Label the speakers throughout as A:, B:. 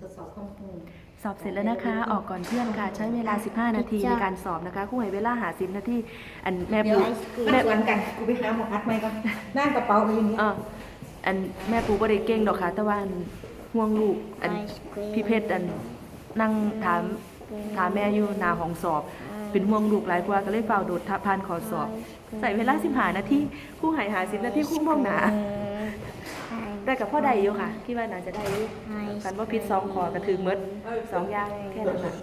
A: ทดสอบความรู้
B: สอบเสร็จแล้วนะคะ ออกก่อนเพื่อนค่ะ ใช้เวลา 15 นาทีในการสอบนะคะครู่ให้เวลาหา10นาทีอันแม่
A: เดี๋ย
B: ปู
A: วแม่สวนกันกูไปหาหมออัดไหมก่อนนั่งกระเป๋าไปอยู่นี่
B: เอออันแม่ปูบ่ได้เก่งดอกค่ะ แต่ว่าอันห่วงลูกอันพี่เพชรอันนั่งถามถามแม่อยู่หน้าห้องสอบ เป็นห่วงลูกหลายกว่าก็เลยเฝ้าโดดทับผ่านขอสอบ ใส่เวลา15นาทีครู่ให้หา10นาทีครู่มองหน้า ได้กับพ่อใดอยู่ค่ะคิดว่าน่าจะได้อยู่กันว่าพิษสองขอกระถือหมดสองอย่างแค่นั้นน่ะ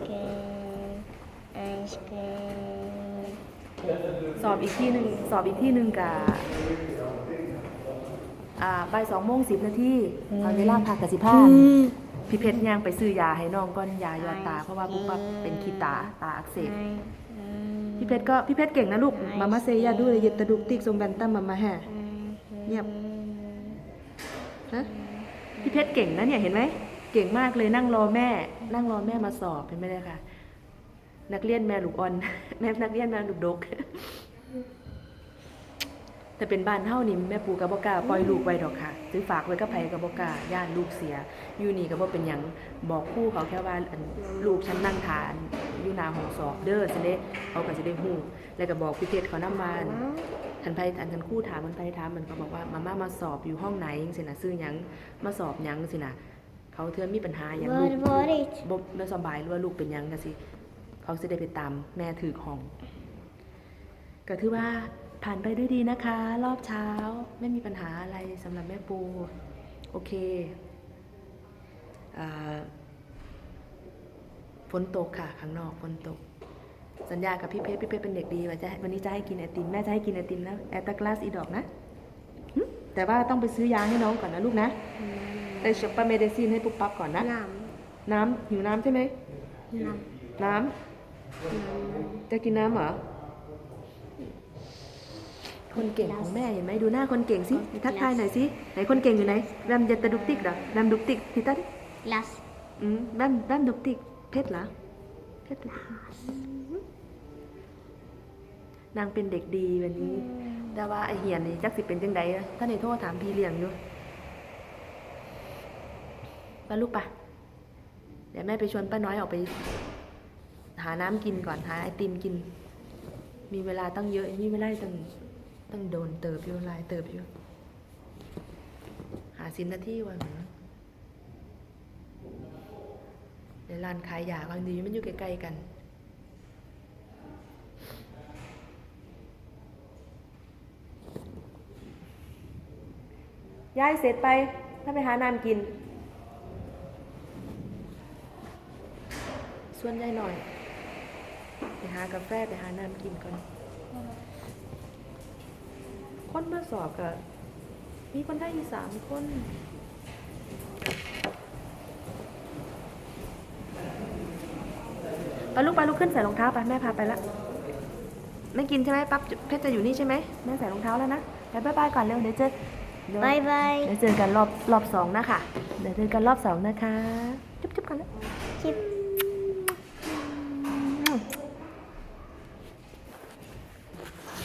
B: สอบอีกที่หนึ่งสอบอีกที่หนึ่งกับอ่าบ่ายสองโมงสิบนาทีตอนเวลาพักกับสิบห้าพี่เพชรย่างไปซื้อยาให้น้องก้อนยาหยอดตา เพราะว่าปุ๊บปั๊บเป็นขี้ตาตาอักเสบพี่เพชรก็พี่เพชรเก่งนะลูกมามาเซยาดูเลยเยดตะดุกติกทรงแบนตั้มมามาแห่เงียบ ฮะพี่เพชรเก่งนะเนี่ยเห็นไหมเก่งมากเลยนั่งรอแม่ นั่งรอแม่มาสอบเห็นไหมเลยค่ะ นักเรียนแม่ลูกอ่อนแม่นักเรียนแม่ลูกดก แต่เป็นบ้านเฮานี่แม่ปู่กับบ่กล้าปล่อยลูกไว้ดอกค่ะซื้อฝากไว้กับไผกับบ่กล้าย่านลูกเสีย อยู่นี่ก็บ่เป็นหยังบอกครู่เขาแค่ว่าอันลูกฉันนั่งทานอยู่หน้าห้องสอบเด้อสิเด้เขาก็สิได้ฮู้แล้วก็บอกพี่เพชรเขานำบ้านทันไผอันทันครู่ถามมันไผถามมันก็บอกว่ามาม่ามาสอบอยู่ห้องไหนจังซี่น่ะซื้อหยังมาสอบหยังจังซี่น่ะเขาเทื่อมีปัญหาหยังลูก
C: What about it?
B: บ่บ่สบายหรือว่าลูกเป็นหยังจังซี่เขาสิได้ไปตามแม่ถือของก็ถือว่า ผ่านไปด้วยดีนะคะ รอบเช้าไม่มีปัญหาอะไรสำหรับแม่ปู โอเคอ่าฝนตกค่ะ ข้างนอกฝนตก สัญญากับพี่เพชรพี่เพชรเป็นเด็กดีว่าจะให้วันนี้จะให้กินไอติมแม่จะให้กินไอติมนะแอตตากลาสอีดอกนะหึแต่ว่าต้องไปซื้อยาให้น้องก่อนนะลูกนะไปช็อปเปอร์เมดิซินให้ปุ๊บปั๊บก่อนนะ
C: น้
B: น้ำหิวน้ำใช่ไหมำ
C: น้ำ
B: น้ำ จะกินน้ำเหรอ คนเก่งของแม่เห็นไหมดูหน้าคนเก่งสิทักทายหน่อยสิไหนคนเก่งอยู่ไหนแบมเจตดุกติกเหรอแบมดุกติกพี่ตัด
C: glass
B: อืมแบมแบมดุกติกเพชรเหรอเพชรเหรอนางเป็นเด็กดีวันนี้ แต่ว่าไอเหียนนี่จักสิเป็นจังใดอะท่านในโทษถามพี่เลี้ยงอยู่ไปลูกปะเดี๋ยวแม่ไปชวนป้าน้อยออกไป หาน้ำกินก่อนหาไอติมกิน มีเวลาตั้งเยอะมีเวลาตั้ง ตั้งโดนเติบอยู่ลายเติบอยู่ หาสินนาที่วันในร้านขายยาบางทีมันอยู่ใกล้ๆกันย้ายเสร็จไป ถ้าไปหาน้ำกิน ส่วนยายหน่อย ไปหากาแฟไปหาน้ำกินก่อน คนมาสอบกับมีคนไทยอยู่สามคนไปลูกไปลูกขึ้นใส่รองเท้าไปแม่พาไปละไม่กินใช่ไหมปั๊บเพชรจะอยู่นี่ใช่ไหมแม่ใส่รองเท้าแล้วนะไปบายบายก่อนเร็วเดี๋ยวเจอเดี๋ยว
C: บายบาย
B: เดี๋ยวเจอกันรอบรอบสองนะคะเดี๋ยวเจอกันรอบสองนะคะ จุ๊บจุ๊บกันแล้ว
C: ชิป